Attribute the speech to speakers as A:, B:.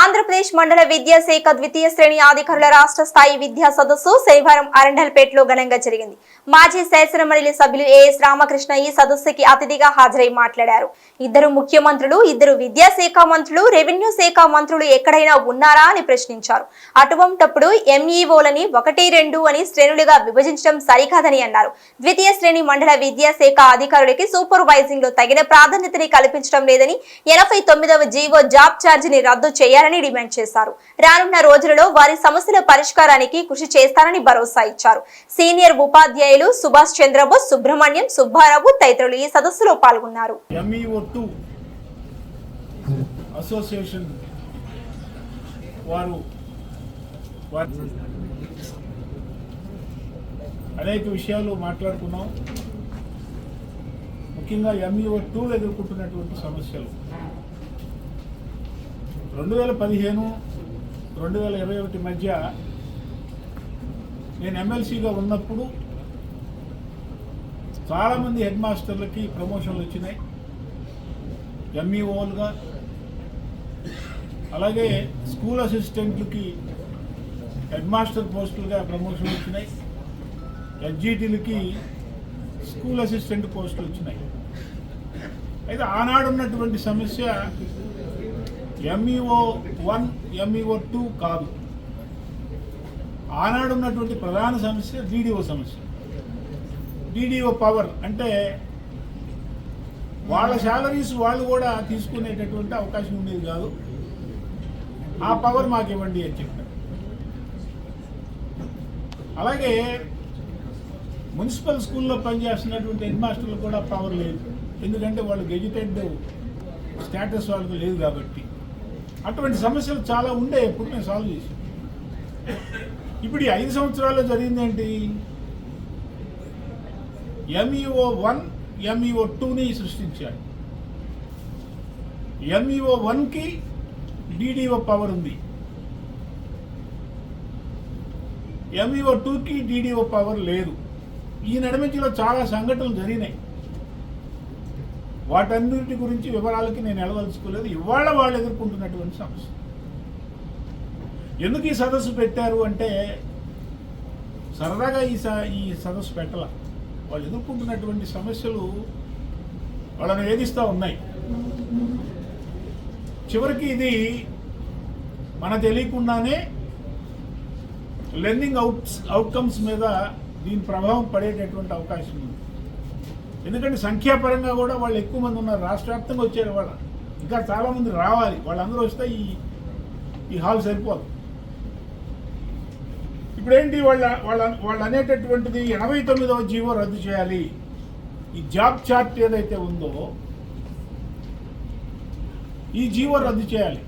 A: ఆంధ్రప్రదేశ్ మండల విద్యాశాఖ ద్వితీయ శ్రేణి అధికారుల రాష్ట్ర స్థాయి విద్యా సదస్సు శనివారం అరండల్పేటలో ఘనంగా జరిగింది. మాజీ శాసనమండలి సభ్యులు ఏఎస్ రామకృష్ణ ఈ సదస్సుకి అతిథిగా హాజరై మాట్లాడారు. ఇద్దరు ముఖ్యమంత్రులు ఇద్దరు విద్యాశాఖ మంత్రులు రెవెన్యూ శాఖ మంత్రులు ఎక్కడైనా ఉన్నారా అని ప్రశ్నించారు. అటువంటప్పుడు ఎంఈఓలని ఒకటి రెండు అని శ్రేణులుగా విభజించడం సరికాదని అన్నారు. ద్వితీయ శ్రేణి మండల విద్యాశాఖ అధికారులకి సూపర్వైజింగ్లో తగిన ప్రాధాన్యతని కల్పించడం లేదని ఎనభై తొమ్మిదవ జీవో జాబ్ ఛార్జీని రద్దు చేయాలి చేయాలని డిమాండ్ చేశారు. రానున్న రోజులలో వారి సమస్యల పరిష్కారానికి కృషి చేస్తానని భరోసా ఇచ్చారు. సీనియర్ ఉపాధ్యాయులు సుభాష్ చంద్రబోస్ సుబ్రహ్మణ్యం సుబ్బారావు తదితరులు ఈ సదస్సులో పాల్గొన్నారు.
B: అసోసియేషన్ వారు అనేక విషయాలు మాట్లాడుకున్నాం. ముఖ్యంగా ఎంఈఓ టూలు ఎదుర్కొంటున్నటువంటి సమస్యలు. రెండు వేల పదిహేను రెండు వేల ఇరవై ఒకటి మధ్య నేను ఎమ్మెల్సీగా ఉన్నప్పుడు చాలామంది హెడ్ మాస్టర్లకి ప్రమోషన్లు వచ్చినాయి. ఎంఈఓలుగా అలాగే స్కూల్ అసిస్టెంట్లకి హెడ్ మాస్టర్ పోస్టులుగా ప్రమోషన్లు వచ్చినాయి. ఎస్జిటీలకి స్కూల్ అసిస్టెంట్ పోస్టులు వచ్చినాయి. అయితే ఆనాడు ఉన్నటువంటి సమస్య ఎంఈఓ వన్ ఎంఈఓ టూ కాదు. ఆనాడు ఉన్నటువంటి ప్రధాన సమస్య డీడీఓ సమస్య. డీడీఓ పవర్ అంటే వాళ్ళ శాలరీస్ వాళ్ళు కూడా తీసుకునేటటువంటి అవకాశం ఉండేది కాదు. ఆ పవర్ మాకు ఇవ్వండి అని చెప్పారు. అలాగే మున్సిపల్ స్కూల్లో పనిచేస్తున్నటువంటి హెడ్ మాస్టర్లు కూడా పవర్ లేదు. ఎందుకంటే వాళ్ళు గెజిటెడ్ స్టేటస్ వాళ్ళకి లేదు కాబట్టి. అటువంటి సమస్యలు చాలా ఉండే ఎప్పుడు మేము సాల్వ్ చేసాం ఇప్పుడు ఈ ఐదు సంవత్సరాల్లో జరిగిందేంటి? ఎంఈఓ వన్ ఎంఈఓ టూని సృష్టించాడు. ఎంఈఓ వన్కి డిడిఓ పవర్ ఉంది. ఎంఈఓ టూకి డిడిఓ పవర్ లేదు. ఈ నడిమించిలో చాలా సంఘటనలు జరిగినాయి. వాటన్నిటి గురించి వివరాలకి నేను వెళ్ళదలుచుకోలేదు. ఇవాళ వాళ్ళు ఎదుర్కొంటున్నటువంటి సమస్య. ఎందుకు ఈ సదస్సు పెట్టారు అంటే సరదాగా ఈ స ఈ సదస్సు పెట్టాల. వాళ్ళు ఎదుర్కొంటున్నటువంటి సమస్యలు వాళ్ళని వేధిస్తూ ఉన్నాయి. చివరికి ఇది మన తెలియకుండానే లెర్నింగ్ అవుట్ అవుట్కమ్స్ మీద దీని ప్రభావం పడేటటువంటి అవకాశం ఉంది. ఎందుకంటే సంఖ్యాపరంగా కూడా వాళ్ళు ఎక్కువ మంది ఉన్నారు. రాష్ట్ర వ్యాప్తంగా వచ్చారు వాళ్ళ ఇంకా చాలామంది రావాలి. వాళ్ళందరూ వస్తే ఈ ఈ హాల్ సరిపోదు. ఇప్పుడేంటి వాళ్ళ వాళ్ళ వాళ్ళు అనేటటువంటిది ఎనభై తొమ్మిదవ జీవో రద్దు చేయాలి. ఈ జాబ్ చార్ట్ ఏదైతే ఉందో ఈ జీవో రద్దు చేయాలి.